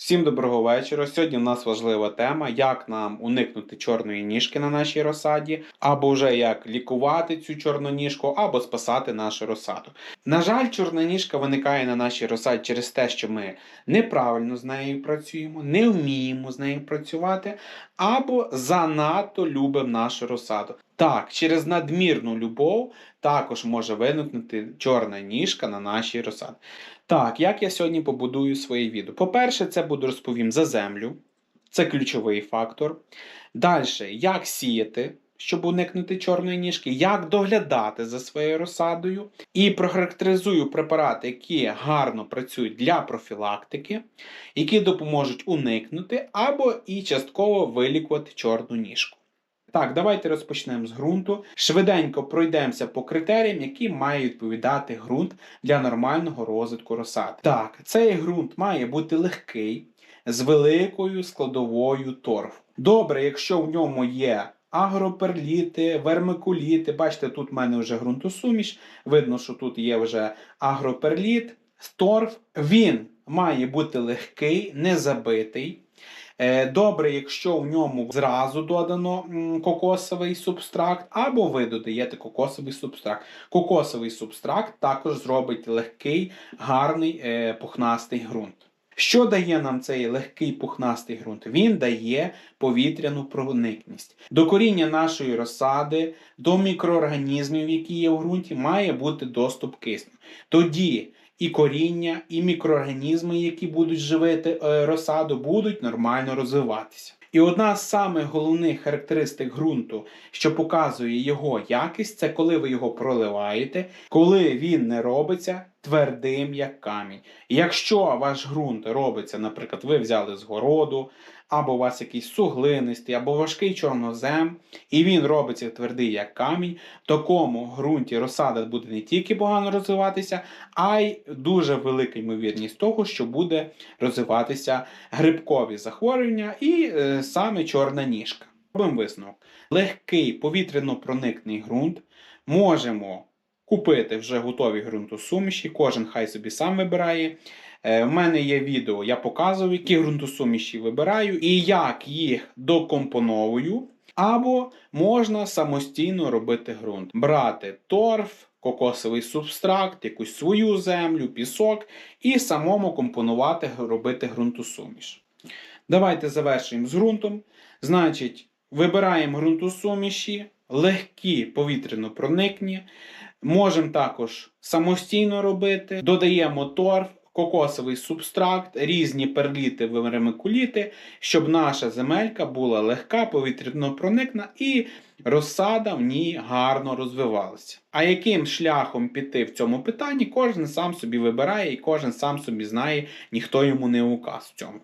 Всім доброго вечора. Сьогодні в нас важлива тема, як нам уникнути чорної ніжки на нашій розсаді, або вже як лікувати цю чорну ніжку, або спасати нашу розсаду. На жаль, чорна ніжка виникає на нашій розсаді через те, що ми неправильно з нею працюємо, не вміємо з нею працювати, або занадто любимо нашу розсаду. Так, через надмірну любов також може виникнути чорна ніжка на нашій розсаді. Так, як я сьогодні побудую своє відео? По-перше, це буду розповім за землю. Це ключовий фактор. Далі, як сіяти, щоб уникнути чорної ніжки, як доглядати за своєю розсадою. І прохарактеризую препарати, які гарно працюють для профілактики, які допоможуть уникнути або і частково вилікувати чорну ніжку. Так, давайте розпочнемо з ґрунту. Швиденько пройдемося по критеріям, які має відповідати ґрунт для нормального розвитку розсади. Так, цей ґрунт має бути легкий, з великою складовою торфу. Добре, якщо в ньому є агроперліти, вермикуліти, бачите, тут в мене вже ґрунтосуміш, видно, що тут є вже агроперліт, торф. Він має бути легкий, не забитий. Е, Добре, якщо в ньому зразу додано кокосовий субстракт, або ви додаєте кокосовий субстракт. Кокосовий субстракт також зробить легкий, гарний е, пухнастий ґрунт. Що дає нам цей легкий пухнастий ґрунт? Він дає повітряну проникність. До коріння нашої розсади, до мікроорганізмів, які є в ґрунті, має бути доступ кисню. Тоді і коріння, і мікроорганізми, які будуть живити е, розсаду, будуть нормально розвиватися. І одна з самих головних характеристик ґрунту, що показує його якість, це коли ви його проливаєте, коли він не робиться твердим як камінь. Якщо ваш ґрунт робиться, наприклад, ви взяли з городу, або у вас якийсь суглинистий, або важкий чорнозем, і він робиться твердий як камінь, такому ґрунті розсада буде не тільки погано розвиватися, а й дуже велика ймовірність того, що буде розвиватися грибкові захворювання і е, саме чорна ніжка. Робимо висновок. Легкий повітряно-проникний ґрунт можемо купити вже готові ґрунтосуміші, кожен хай собі сам вибирає. Е, В мене є відео, я показую, які ґрунтосуміші вибираю і як їх докомпоновую. Або можна самостійно робити ґрунт. Брати торф, кокосовий субстракт, якусь свою землю, пісок і самому компонувати, робити ґрунтосуміш. Давайте завершуємо з ґрунтом. Значить, вибираємо ґрунтосуміші, легкі повітряно проникні. Можемо також самостійно робити, додаємо торф, кокосовий субстракт, різні перліти, вермикуліти, щоб наша земелька була легка, повітряно проникна і розсада в ній гарно розвивалася. А яким шляхом піти в цьому питанні, кожен сам собі вибирає і кожен сам собі знає, ніхто йому не указ в цьому.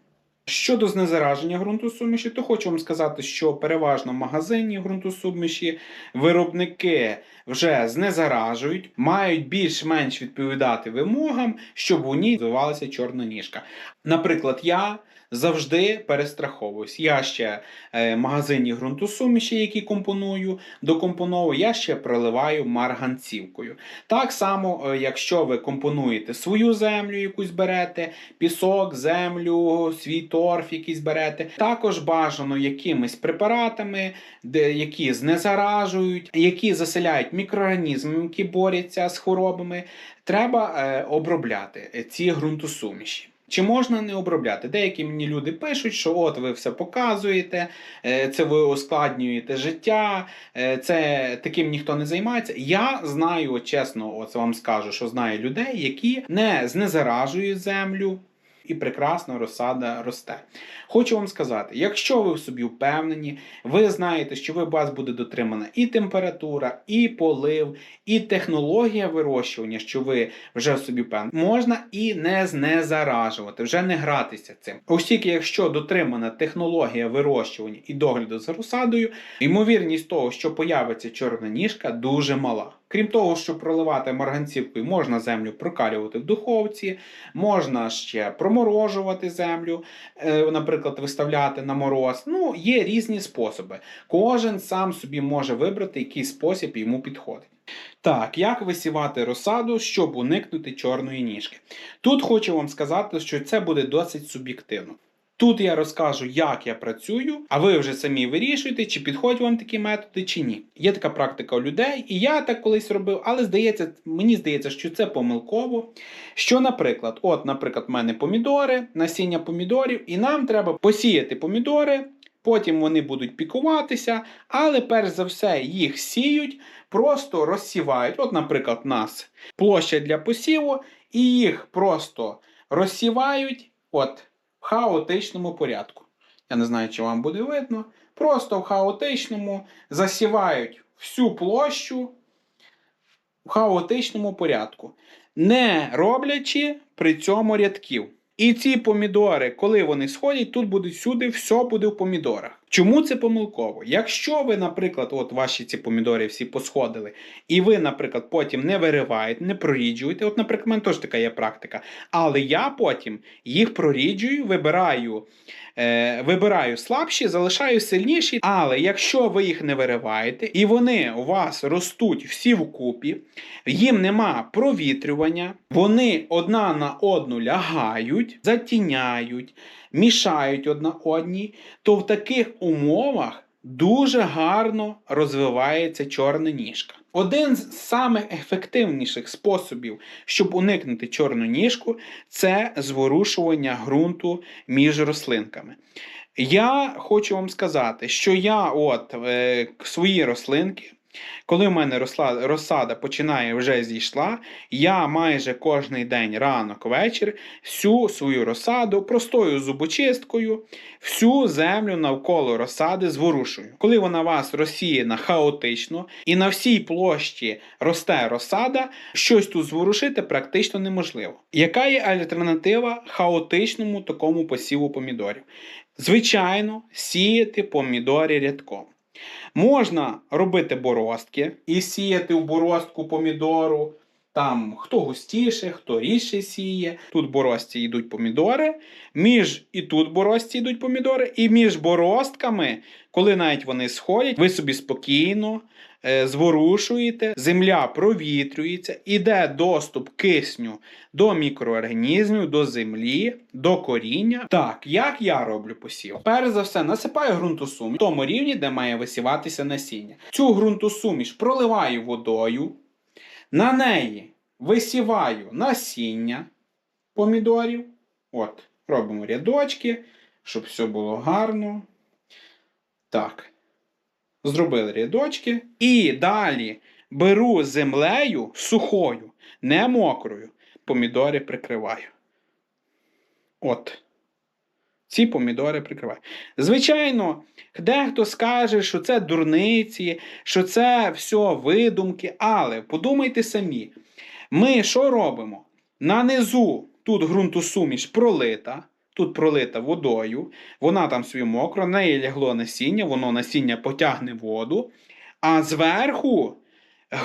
Щодо знезараження ґрунтосуміші, то хочу вам сказати, що переважно в магазині ґрунтосуміші виробники вже знезаражують, мають більш-менш відповідати вимогам, щоб у ній розвивалася чорна ніжка. Наприклад, я завжди перестраховуюсь. Я ще е, в магазині ґрунтосуміші, які компоную, докомпоновую, я ще проливаю марганцівкою. Так само, е, якщо ви компонуєте свою землю, якусь берете, пісок, землю, свій торф якийсь берете, також бажано якимись препаратами, які знезаражують, які заселяють мікроорганізми, які борються з хворобами, треба е, обробляти ці ґрунтосуміші. Чи можна не обробляти? Деякі мені люди пишуть, що от ви все показуєте, е, це ви ускладнюєте життя, е, це таким ніхто не займається. Я знаю, чесно, от вам скажу, що знаю людей, які не знезаражують землю. І прекрасно розсада росте. Хочу вам сказати, якщо ви в собі впевнені, ви знаєте, що у вас буде дотримана і температура, і полив, і технологія вирощування, що ви вже в собі впевнені, можна і не знезаражувати, вже не гратися цим. Оскільки, якщо дотримана технологія вирощування і догляду за розсадою, ймовірність того, що появиться чорна ніжка, дуже мала. Крім того, що проливати марганцівкою можна землю прокалювати в духовці, можна ще проморожувати землю, е, наприклад, виставляти на мороз. Ну, є різні способи. Кожен сам собі може вибрати, який спосіб йому підходить. Так, як висівати розсаду, щоб уникнути чорної ніжки? Тут хочу вам сказати, що це буде досить суб'єктивно. Тут я розкажу, як я працюю, а ви вже самі вирішуєте, чи підходять вам такі методи, чи ні. Є така практика у людей, і я так колись робив, але здається, мені здається, що це помилково. Що, наприклад, от, наприклад, в мене помідори, насіння помідорів, і нам треба посіяти помідори, потім вони будуть пікуватися, але перш за все їх сіють, просто розсівають. От, наприклад, у нас площа для посіву, і їх просто розсівають. От хаотичному порядку. Я не знаю, чи вам буде видно. Просто в хаотичному засівають всю площу в хаотичному порядку, не роблячи при цьому рядків. І ці помідори, коли вони сходять, тут буде всюди, все буде в помідорах. Чому це помилково? Якщо ви, наприклад, от ваші ці помідори всі посходили, і ви, наприклад, потім не вириваєте, не проріджуєте, от, наприклад, в мене теж така є практика, але я потім їх проріджую, вибираю, е, вибираю слабші, залишаю сильніші. Але якщо ви їх не вириваєте, і вони у вас ростуть всі вкупі, їм нема провітрювання, вони одна на одну лягають, затіняють, мішають одна одній, то в таких умовах дуже гарно розвивається чорна ніжка. Один з самих ефективніших способів, щоб уникнути чорну ніжку, це зворушування ґрунту між рослинками. Я хочу вам сказати, що я от е, свої рослинки, коли в мене росла, розсада починає вже зійшла, я майже кожний день ранок вечір всю свою розсаду простою зубочисткою, всю землю навколо розсади зворушую. Коли вона вас розсіяна хаотично і на всій площі росте розсада, щось тут зворушити практично неможливо. Яка є альтернатива хаотичному такому посіву помідорів? Звичайно, сіяти помідори рядком. Можна робити боростки і сіяти в боростку помідору. Там хто густіше, хто рідше сіє. Тут борості йдуть помідори, між і тут борості йдуть помідори, і між боростками, коли навіть вони сходять, ви собі спокійно зворушуєте, земля провітрюється, іде доступ кисню до мікроорганізмів, до землі, до коріння. Так, як я роблю посів? Перш за все, насипаю ґрунтосуміш в тому рівні, де має висіватися насіння. Цю ґрунтосуміш проливаю водою. На неї висіваю насіння помідорів. От, робимо рядочки, щоб все було гарно. Так. Зробили рядочки. І далі беру землею сухою, не мокрою. Помідори прикриваю. От. Ці помідори прикриваю. Звичайно, дехто скаже, що це дурниці, що це все видумки, але подумайте самі, ми що робимо? На низу тут ґрунтосуміш пролита, тут пролита водою, вона там собі мокра, на неї лягло насіння, воно насіння потягне воду, а зверху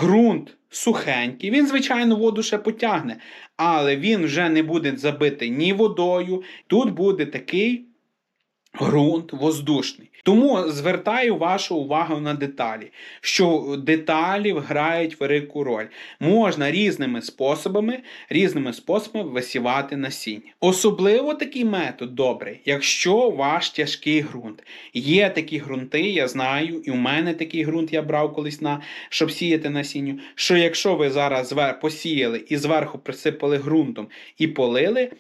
ґрунт сухенький, він, звичайно, воду ще потягне, але він вже не буде забитий ні водою. Тут буде такий ґрунт воздушний. Тому звертаю вашу увагу на деталі, що деталі грають велику роль. Можна різними способами, різними способами висівати насіння. Особливо такий метод добрий, якщо ваш тяжкий ґрунт. Є такі ґрунти, я знаю, і у мене такий ґрунт я брав колись на щоб сіяти насінню. Що якщо ви зараз посіяли і зверху присипали ґрунтом і полили,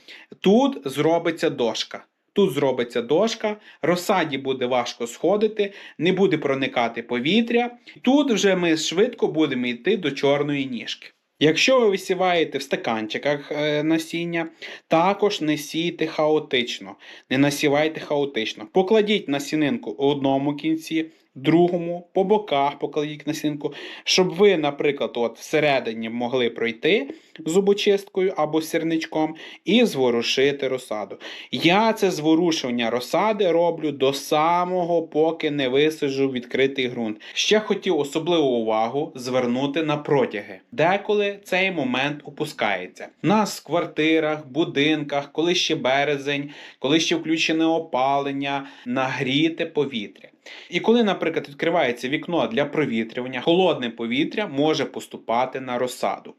тут зробиться дошка. Тут зробиться дошка, розсаді буде важко сходити, не буде проникати повітря. Тут вже ми швидко будемо йти до чорної ніжки. Якщо ви висіваєте в стаканчиках е, насіння, також не сійте хаотично, не насівайте хаотично. Покладіть насінинку у одному кінці, другому, по боках покладіть насінинку, щоб ви, наприклад, от всередині могли пройти зубочисткою або сірничком і зворушити розсаду. Я це зворушування розсади роблю до самого, поки не висаджу відкритий ґрунт. Ще хотів особливу увагу звернути на протяги. Деколи цей момент опускається. У нас в квартирах, будинках, коли ще березень, коли ще включене опалення, нагріте повітря. І коли, наприклад, відкривається вікно для провітрювання, холодне повітря може поступати на розсаду.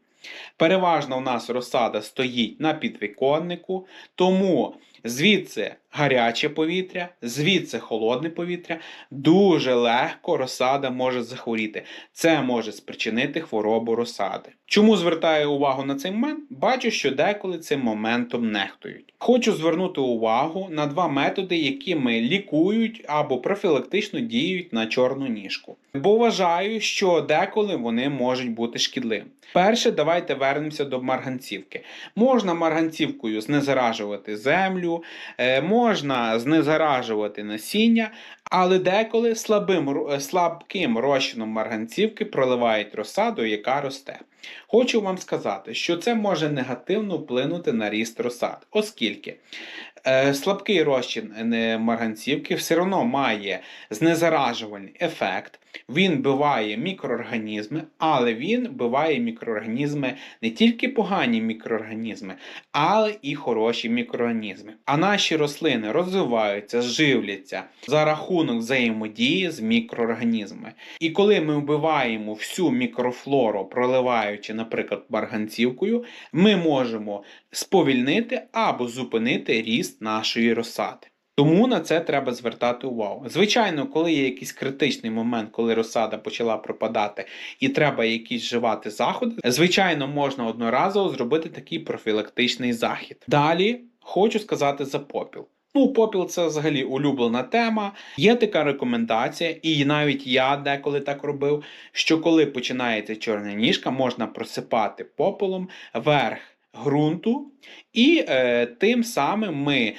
Переважно у нас розсада стоїть на підвіконнику, тому звідси гаряче повітря, звідси холодне повітря, дуже легко розсада може захворіти. Це може спричинити хворобу розсади. Чому звертаю увагу на цей момент? Бачу, що деколи цим моментом нехтують. Хочу звернути увагу на два методи, якими лікують або профілактично діють на чорну ніжку. Бо вважаю, що деколи вони можуть бути шкідливими. Перше, давайте вернемося до марганцівки. Можна марганцівкою знезаражувати землю, е, можна знезаражувати насіння, але деколи слабим, слабким розчином марганцівки проливають розсаду, яка росте. Хочу вам сказати, що це може негативно вплинути на ріст розсад, оскільки е, слабкий розчин е, марганцівки все одно має знезаражувальний ефект. Він биває мікроорганізми, але він биває мікроорганізми не тільки погані мікроорганізми, але і хороші мікроорганізми. А наші рослини розвиваються, живляться за рахунок взаємодії з мікроорганізмами. І коли ми вбиваємо всю мікрофлору, проливаючи, наприклад, марганцівкою, ми можемо сповільнити або зупинити ріст нашої розсади. Тому на це треба звертати увагу. Звичайно, коли є якийсь критичний момент, коли розсада почала пропадати і треба якісь вживати заходи, звичайно, можна одноразово зробити такий профілактичний захід. Далі хочу сказати за попіл. Ну, попіл це взагалі улюблена тема. Є така рекомендація, і навіть я деколи так робив, що коли починається чорна ніжка, можна просипати попелом верх ґрунту, і е, тим самим ми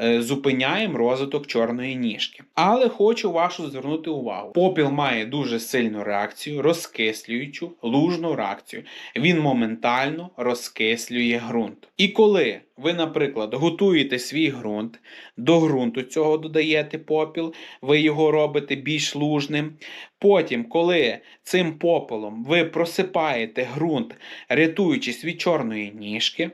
зупиняємо розвиток чорної ніжки. Але хочу вашу звернути увагу: попіл має дуже сильну реакцію, розкислюючу, лужну реакцію. Він моментально розкислює ґрунт. І коли ви, наприклад, готуєте свій ґрунт, до ґрунту цього додаєте попіл, ви його робите більш лужним. Потім, коли цим попелом ви просипаєте ґрунт, рятуючись від чорної ніжки,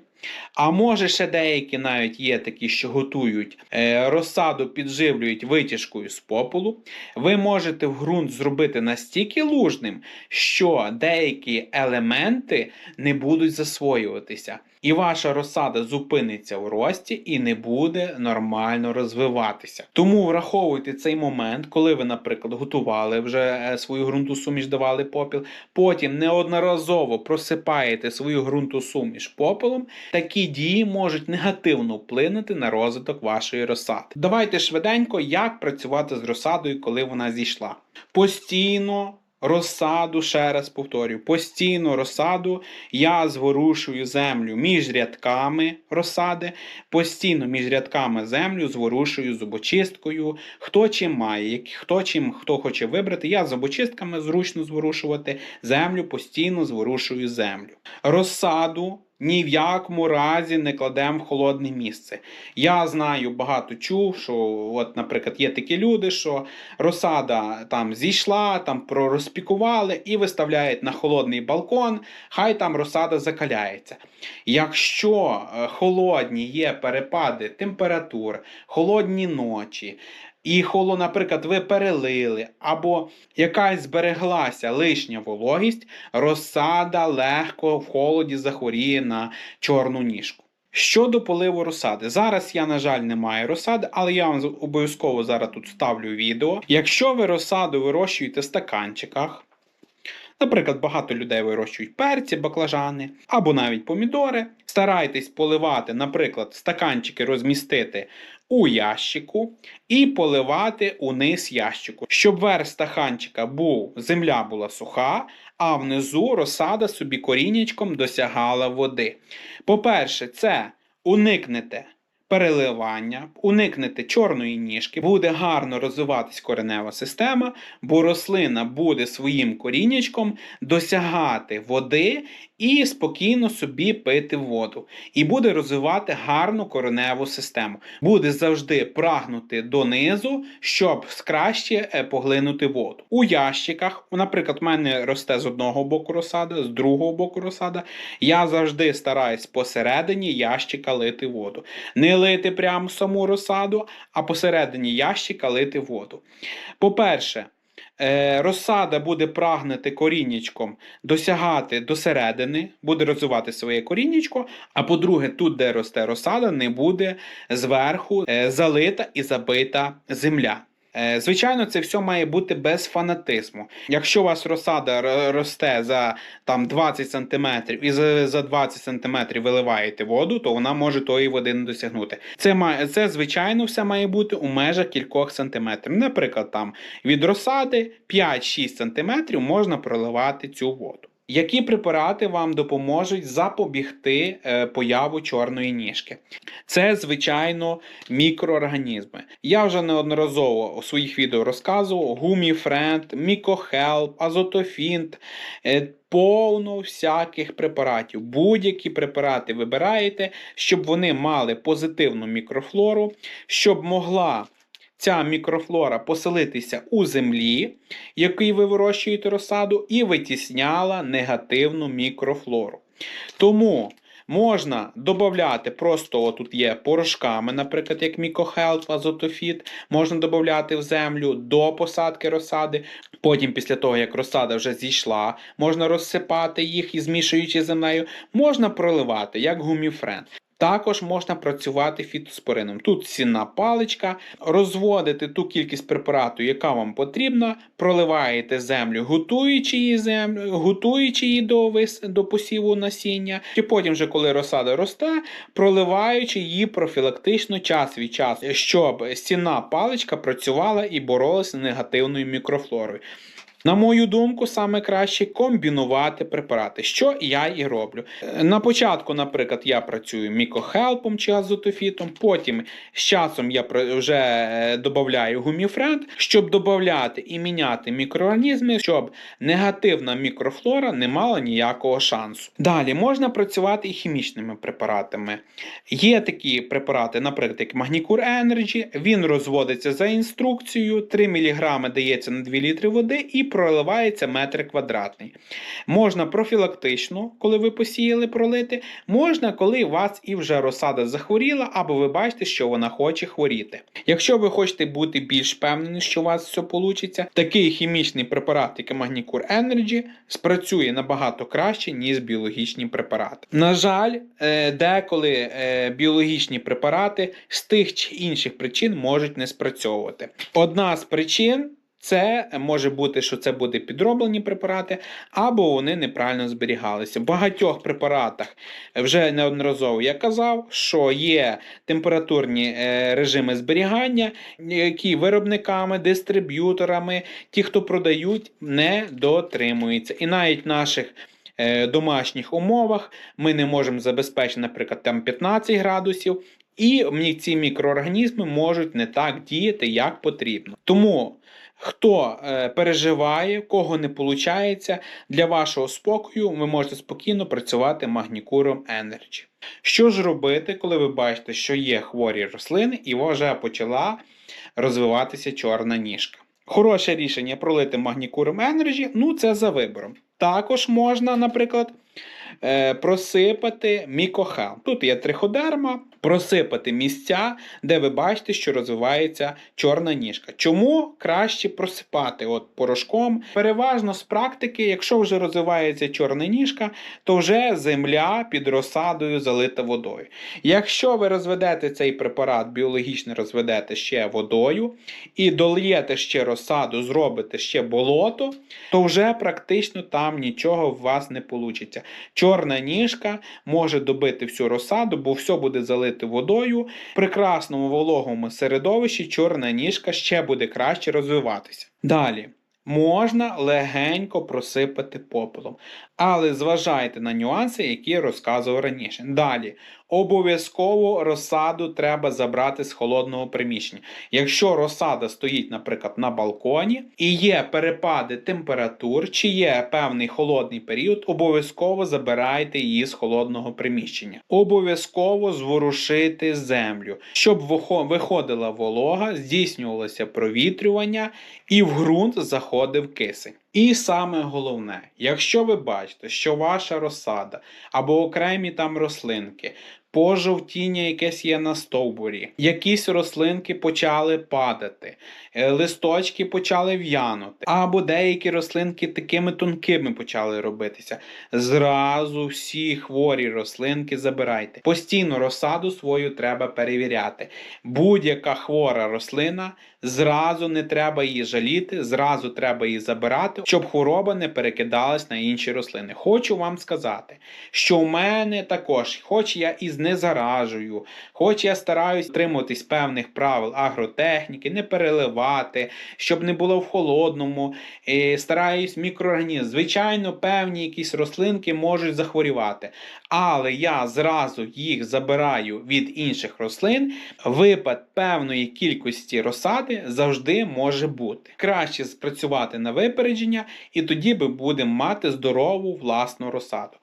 а може ще деякі навіть є такі, що готують е, розсаду, підживлюють витяжкою з попелу. Ви можете в ґрунт зробити настільки лужним, що деякі елементи не будуть засвоюватися. І ваша розсада зупиниться у рості і не буде нормально розвиватися. Тому враховуйте цей момент, коли ви, наприклад, готували вже е, свою ґрунту суміш, давали попіл. Потім неодноразово просипаєте свою ґрунту суміш попелом. Такі дії можуть негативно вплинути на розвиток вашої розсади. Давайте швиденько, як працювати з розсадою, коли вона зійшла. Постійно. Розсаду, ще раз повторюю, постійно розсаду я зворушую землю між рядками розсади, постійно між рядками землю зворушую зубочисткою. Хто чим має, хто чим хто хоче вибрати, я зубочистками зручно зворушувати землю, постійно зворушую землю. Розсаду ні в якому разі не кладемо в холодне місце. Я знаю, багато чув, що, от, наприклад, є такі люди, що розсада там зійшла, там пророзпікували і виставляють на холодний балкон, хай там розсада закаляється. Якщо е, холодні є перепади температур, холодні ночі, і холо, наприклад, ви перелили, або якась збереглася лишня вологість, розсада легко в холоді захворіє на чорну ніжку. Щодо поливу розсади, зараз я, на жаль, не маю розсади, але я вам обов'язково зараз тут ставлю відео. Якщо ви розсаду вирощуєте в стаканчиках, Наприклад, багато людей вирощують перці, баклажани або навіть помідори. Старайтесь поливати, наприклад, стаканчики розмістити у ящику і поливати униз ящику, щоб верх ханчика був, земля була суха, а внизу розсада собі коріннячком досягала води. По-перше, це уникнете переливання, уникнете чорної ніжки, буде гарно розвиватись коренева система, бо рослина буде своїм коріннячком досягати води і спокійно собі пити воду. І буде розвивати гарну кореневу систему. Буде завжди прагнути донизу, щоб краще е, поглинути воду. У ящиках, наприклад, в мене росте з одного боку розсада, з другого боку розсада. Я завжди стараюсь посередині ящика лити воду. Не лити прямо саму розсаду, а посередині ящика лити воду. По-перше, е, розсада буде прагнути коріннячком досягати до середини, буде розвивати своє коріннячко. А по-друге, тут, де росте розсада, не буде зверху е, залита і забита земля. Е, Звичайно, це все має бути без фанатизму. Якщо у вас розсада росте за там 20 см і за, за 20 см виливаєте воду, то вона може тої води не досягнути. Це має це звичайно все має бути у межах кількох сантиметрів. Наприклад, там від розсади 5-6 см можна проливати цю воду. Які препарати вам допоможуть запобігти е, появу чорної ніжки? Це, звичайно, мікроорганізми. Я вже неодноразово у своїх відео розказував: гуміфренд, мікохелп, азотофінт, е, повно всяких препаратів. Будь-які препарати вибираєте, щоб вони мали позитивну мікрофлору, щоб могла. Ця мікрофлора поселитися у землі, який ви вирощуєте розсаду, і витісняла негативну мікрофлору. Тому можна додати просто тут є порошками, наприклад, як мікохелп, азотофіт, можна додати в землю до посадки розсади. Потім, після того, як розсада вже зійшла, можна розсипати їх і змішуючи землею, можна проливати, як гуміфрен. Також можна працювати фітоспорином. Тут сінна паличка, розводити ту кількість препарату, яка вам потрібна, проливаєте землю, готуючи її землю, готуючи її до, вис... до посіву насіння, і потім, вже коли розсада росте, проливаючи її профілактично час від часу, щоб сінна паличка працювала і боролася з негативною мікрофлорою. На мою думку, саме краще комбінувати препарати, що я і роблю. Е, На початку, наприклад, я працюю мікохелпом чи азотофітом, потім з часом я вже е, додаю гуміфренд, щоб додати і міняти мікроорганізми, щоб негативна мікрофлора не мала ніякого шансу. Далі можна працювати і хімічними препаратами. Є такі препарати, наприклад, як Magnicure Energy, він розводиться за інструкцією, 3 мг дається на 2 літри води і проливається метр квадратний. Можна профілактично, коли ви посіяли пролити, можна, коли у вас і вже розсада захворіла, або ви бачите, що вона хоче хворіти. Якщо ви хочете бути більш впевнені, що у вас все вийде, такий хімічний препарат, як Magnicure Energy, спрацює набагато краще, ніж біологічні препарати. На жаль, е, деколи е, біологічні препарати з тих чи інших причин можуть не спрацьовувати. Одна з причин. Це може бути, що це буде підроблені препарати, або вони неправильно зберігалися. В багатьох препаратах вже неодноразово я казав, що є температурні е, режими зберігання, які виробниками, дистриб'юторами, ті, хто продають, не дотримуються. І навіть в наших е, домашніх умовах ми не можемо забезпечити, наприклад, там 15 градусів. І ці мікроорганізми можуть не так діяти, як потрібно. Тому Хто е, переживає, кого не виходить, для вашого спокою ви можете спокійно працювати магнікуром Energy. Що ж робити, коли ви бачите, що є хворі рослини і вже почала розвиватися чорна ніжка? Хороше рішення пролити магнікуром Energy, ну це за вибором. Також можна, наприклад, просипати мікохел. Тут є триходерма, просипати місця, де ви бачите, що розвивається чорна ніжка. Чому краще просипати от порошком? Переважно з практики, якщо вже розвивається чорна ніжка, то вже земля під розсадою залита водою. Якщо ви розведете цей препарат, біологічно розведете ще водою і дольєте ще розсаду, зробите ще болото, то вже практично там нічого в вас не вийде. Чорна ніжка може добити всю розсаду, бо все буде залите водою. В прекрасному вологому середовищі чорна ніжка ще буде краще розвиватися. Далі. Можна легенько просипати попелом, але зважайте на нюанси, які я розказував раніше. Далі, обов'язково розсаду треба забрати з холодного приміщення. Якщо розсада стоїть, наприклад, на балконі і є перепади температур, чи є певний холодний період, обов'язково забирайте її з холодного приміщення. Обов'язково зворушити землю, щоб виходила волога, здійснювалося провітрювання і в ґрунт заходив кисень. І саме головне, якщо ви бачите, що ваша розсада або окремі там рослинки пожовтіння якесь є на стовбурі, якісь рослинки почали падати, е, листочки почали в'янути, або деякі рослинки такими тонкими почали робитися. Зразу всі хворі рослинки забирайте. Постійно розсаду свою треба перевіряти. Будь-яка хвора рослина, зразу не треба її жаліти, зразу треба її забирати, щоб хвороба не перекидалась на інші рослини. Хочу вам сказати, що в мене також, хоч я і знезаражую, хоч я стараюсь триматись певних правил агротехніки, не переливати, щоб не було в холодному, і стараюсь мікроорганізм. Звичайно, певні якісь рослинки можуть захворювати, але я зразу їх забираю від інших рослин. Випад певної кількості розсади завжди може бути. Краще спрацювати на випередження, і тоді ми будемо мати здорову власну розсаду.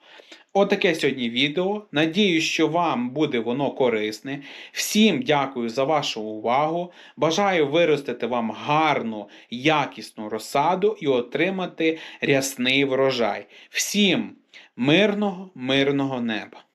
Отаке сьогодні відео. Надіюсь, що вам буде воно корисне. Всім дякую за вашу увагу. Бажаю виростити вам гарну, якісну розсаду і отримати рясний врожай. Всім мирного, мирного неба!